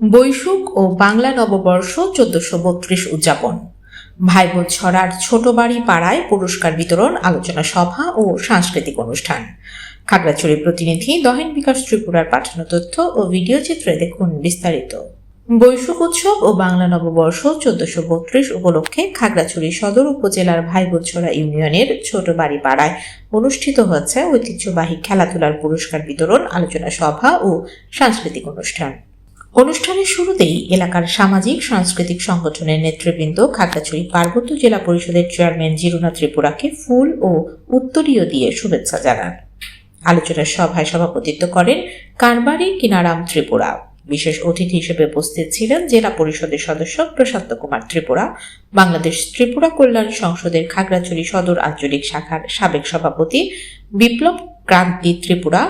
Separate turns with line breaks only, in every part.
বৈশুক ও বাংলা নববর্ষ চোদ্দশো বত্রিশ উদযাপন। ভাইবোন ছড়ার ছোট বাড়ি পাড়ায় পুরস্কার বিতরণ, আলোচনা সভা ও সাংস্কৃতিক অনুষ্ঠান। খাগড়াছড়ি প্রতিনিধি দহেন বিকাশ ত্রিপুরার পাঠানো তথ্য ও ভিডিও চিত্রে দেখুন বিস্তারিত। বৈশুক উৎসব ও বাংলা নববর্ষ চোদ্দশো বত্রিশ উপলক্ষে খাগড়াছড়ি সদর উপজেলার ভাইবোছড়া ইউনিয়নের ছোট বাড়ি পাড়ায় অনুষ্ঠিত হচ্ছে ঐতিহ্যবাহী খেলাধুলার পুরস্কার বিতরণ, আলোচনা সভা ও সাংস্কৃতিক অনুষ্ঠান। অনুষ্ঠানের শুরুতেই এলাকার সামাজিক, সাংস্কৃতিক সংগঠনের নেতৃবৃন্দ খাগড়াছড়ি পার্বত্য জেলা পরিষদের চেয়ারম্যান জিরুনা ত্রিপুরাকে ফুল ও উত্তরীয় দিয়ে শুভেচ্ছা জানান। আলোচনা সভায় সভাপতিত্ব করেন কারবারি কিনারাম ত্রিপুরা। বিশেষ অতিথি হিসেবে উপস্থিত ছিলেন জেলা পরিষদের সদস্য প্রশান্ত কুমার ত্রিপুরা, বাংলাদেশ ত্রিপুরা কল্যাণ সংসদের খাগড়াছড়ি সদর আঞ্চলিক শাখার সাবেক সভাপতি বিপ্লব ক্রান্তি ত্রিপুরা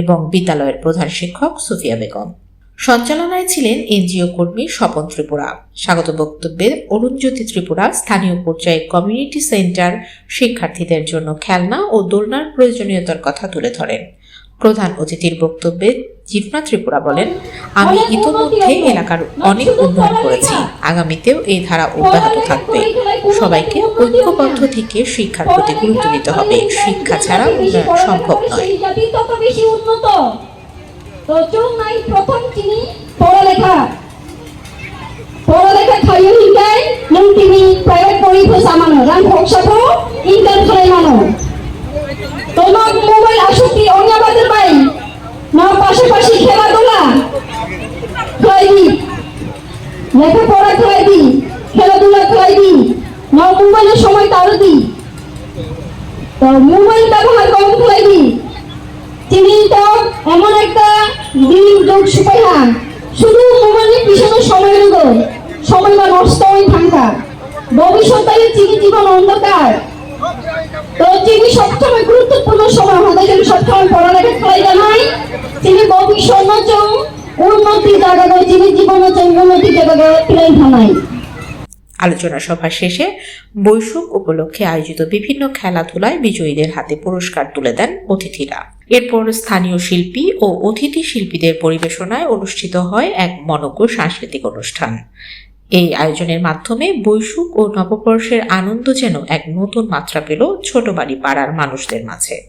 এবং বিদ্যালয়ের প্রধান শিক্ষক সুফিয়া বেগম। সঞ্চালনায় ছিলেন এনজিও কর্মী স্বপন ত্রিপুরা স্বাগত বক্তব্যে অরুণজ্যোতি ত্রিপুরা স্থানীয় পর্যায়ে কমিউনিটি সেন্টার শিক্ষার্থীদের জন্য খেলনা ও দোলনার প্রয়োজনীয়তার কথা তুলে ধরেন প্রধান অতিথির বক্তব্যে জিপনা ত্রিপুরা বলেন আমি ইতোমধ্যে এলাকার অনেক উন্নয়ন করেছি আগামীতেও এই ধারা অব্যাহত থাকবে সবাইকে ঐক্যবদ্ধ থেকে শিক্ষার প্রতি গুরুত্ব দিতে হবে শিক্ষা ছাড়া উন্নয়ন সম্ভব নয়
তো চোখ নাই, প্রথম চিনি পড়ালেখা। পড়ালেখা খাইও শিকাই নং তিনি প্ৰাইভেট পঢ়ি পইচা মানুহ। ৰান ভৱসাব ইনকাম খাই মানুহ। তোমাক মোবাইল আসক্তি, অন্যবাদের পাই ন পাশাপাশি খেলাধুলা। খাই দি লেখাপড়া খাই দি খেলাধুলা খাই দি ন মোবাইলের সময় তারও দি। তো, মোবাইল ব্যবহার কম করে দি তিনি তো এমন একটা দিন যোগ সুপাইহা শুধু মোবাইলের পিছনে সময় গো সময় বা নষ্ট হয়ে থাকা। ভবিষ্যতে চিনি জীবন অন্ধকার। তো চিনি সবসময় গুরুত্বপূর্ণ সময় আমাদের
আলোচনা সভা শেষে বৈশুক উপলক্ষে আয়োজিত বিভিন্ন খেলাধুলায় বিজয়ীদের হাতে পুরস্কার তুলে দেন অতিথিরা। এরপর স্থানীয় শিল্পী ও অতিথি শিল্পীদের পরিবেশনায় অনুষ্ঠিত হয় এক মনজ্ঞ সাংস্কৃতিক অনুষ্ঠান। এই আয়োজনের মাধ্যমে বৈশুক ও নববর্ষের আনন্দ যেন এক নতুন মাত্রা পেল ছোট বাড়ি পাড়ার মানুষদের মাঝে।